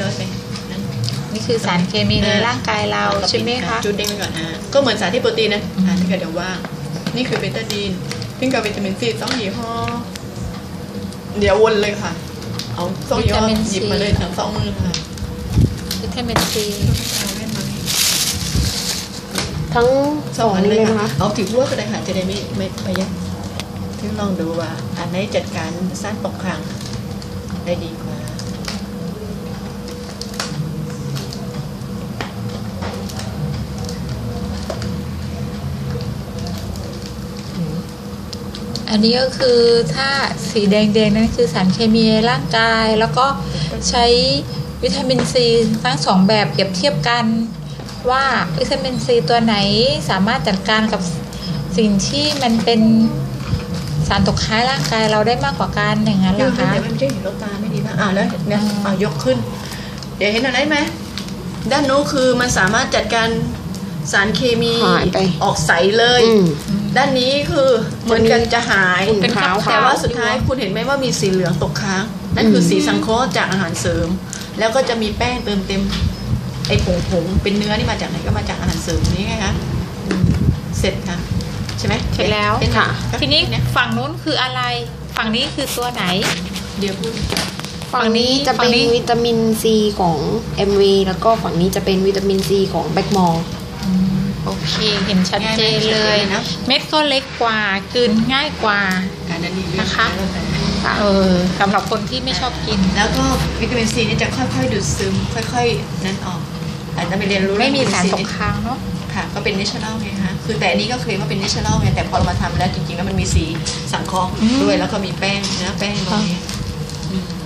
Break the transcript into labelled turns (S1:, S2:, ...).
S1: ย่อยไปนั่น
S2: นี่คือสารเคมีในร่างกายเราใช่ไหมคะ
S1: จุดเด้งไปก่อนอะก็เหมือนสารที่โปรตีนนะอ่าถ้าเกิดเดี๋ยวว่างนี่คือเบต้าดีนซึ่งกับวิตามินซีต้องยี่ห้อเดี๋ยววนเลยค่ะ เอาสองยี่ห้อ
S2: วิตามิน C
S1: หยิบมาเลยทั้งสองมือค่ะ
S2: วิตามินซี
S1: เอาแว่นมาให้
S3: ทั้ง
S1: ส
S3: ส
S1: อ
S3: องง
S1: อัน
S3: นี้
S1: เล
S3: เลยย
S1: นะ
S3: นะคะคะ
S1: เอาถือหัวก็ได้ค่ะจะได้ไม่ไม่ไปยัดที่ลองดูว่า อันไหนจัดการสั้นตกค้างได้ดีกว่า
S2: อันนี้ก็คือถ้าสีแดงๆนั่นคือสารเคมีในร่างกาย แล้วก็ใช้วิตามินซีทั้งสองแบบเปรียบเทียบกัน ว่าวิตามินซีตัวไหนสามารถจัดการกับสิ่งที่มันเป็นสารตกค้างร่างกายเราได้มากกว่ากันอย่างนั้นเหร
S1: เดี๋ยว
S2: อ
S1: ค่ะ
S2: คะ
S1: แต่ไม่ใช่เห็นรถตาไม่ดีนะอ่าแล้วเนี่ย
S2: อืม
S1: เอายกขึ้น เดี๋ยวเห็นอะไรไหมด้านโน้นคือมันสามารถจัดการสารเคมี
S3: หายไป
S1: ออกใสเลย
S3: อืม
S1: ด้านนี้คือเหมือนกันจะหาย
S3: เป็นขาวๆ
S1: แต่ว่าสุดท้ายคุณเห็นไหมว่ามีสีเหลืองตกค้างนั่นคือสีสังเคราะห์จากอาหารเสริม แล้วก็จะมีแป้งเติมเต็มไอ้ผงผงๆเป็นเนื้อนี่มาจากไหนก็มาจากอาหารเสริมนี้ไงคะอืมเสร็จค่ะใช่ไหม
S2: เสร็จแล้ว
S1: เห็นไหม
S3: ค่ะ
S2: ทีนี้ฝั่งนู้นคืออะไร ฝั่งนี้คือตัวไหน
S1: เดี๋ยวพูด
S3: ฝั่งนี้จะ
S2: ฝั่
S3: เป็น
S2: งนี้
S3: วิตามินซีของ MV แล้วก็ฝั่งนี้จะเป็นวิตามินซีของแบคมอล
S2: โอเค เห็นชัดเจนเลย
S1: ง่ายไหมชัดเจนนะ
S2: เม็ด ก็เล็กกว่ากลืนง่ายกว่า
S1: การนั้นรีวิว
S2: นะคะ
S1: แล้วแต่
S3: ค่ะ
S2: เออสำหรับคนที่ไม่ชอบกิน
S1: แล้วก็วิตามินซีนี่จะค่อยๆดูดซึม ค่อยๆนั่นออกอาจจะไปเรียนรู้
S2: ไม่มีสารตก
S1: เองวิตมิน
S2: ค้างเนาะ
S1: ค่ะก็เป็นเนเชอรัลไงคะคือแต่อันนี้ก็เคลมว่าเป็นเนเชอรัลไงแต่พอเรามาทำแล้วจริงๆแล้วมันมีสีสังเคราะห์
S2: อืม
S1: ด้วยแล้วก็มีแป้งเนื้อแป้งตรงนี้
S2: ค่ะ